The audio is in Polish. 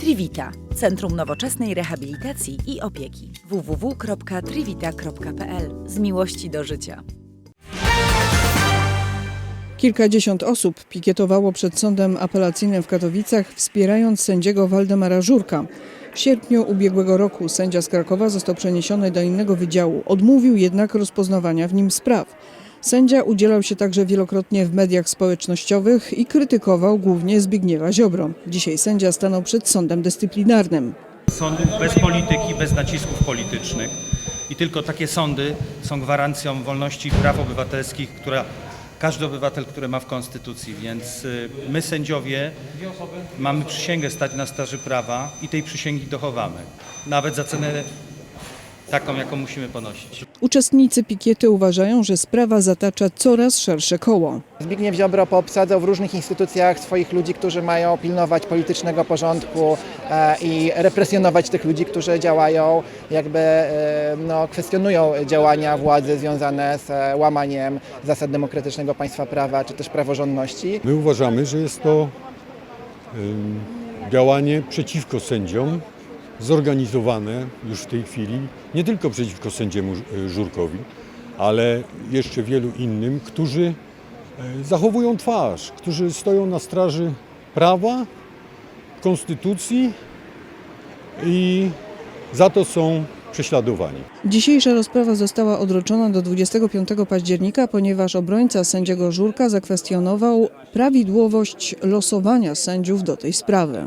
Trivita Centrum Nowoczesnej Rehabilitacji i Opieki www.trivita.pl Z miłości do życia. Kilkadziesiąt osób pikietowało przed sądem apelacyjnym w Katowicach, wspierając sędziego Waldemara Żurka. W sierpniu ubiegłego roku sędzia z Krakowa został przeniesiony do innego wydziału. Odmówił jednak rozpoznawania w nim spraw. Sędzia udzielał się także wielokrotnie w mediach społecznościowych i krytykował głównie Zbigniewa Ziobro. Dzisiaj sędzia stanął przed sądem dyscyplinarnym. Sądów bez polityki, bez nacisków politycznych. I tylko takie sądy są gwarancją wolności i praw obywatelskich, która każdy obywatel, który ma w Konstytucji. Więc y, my, sędziowie, mamy przysięgę stać na straży prawa i tej przysięgi dochowamy. Nawet za cenę taką, jaką musimy ponosić. Uczestnicy pikiety uważają, że sprawa zatacza coraz szersze koło. Zbigniew Ziobro poobsadzał w różnych instytucjach swoich ludzi, którzy mają pilnować politycznego porządku e, i represjonować tych ludzi, którzy działają, jakby e, no, kwestionują działania władzy związane z e, łamaniem zasad demokratycznego państwa prawa czy też praworządności. My uważamy, że jest to działanie przeciwko sędziom, zorganizowane już w tej chwili, nie tylko przeciwko sędziemu Ż- Żurkowi, ale jeszcze wielu innym, którzy e, zachowują twarz, którzy stoją na straży prawa, konstytucji i za to są prześladowani. Dzisiejsza rozprawa została odroczona do 25 października, ponieważ obrońca sędziego Żurka zakwestionował prawidłowość losowania sędziów do tej sprawy.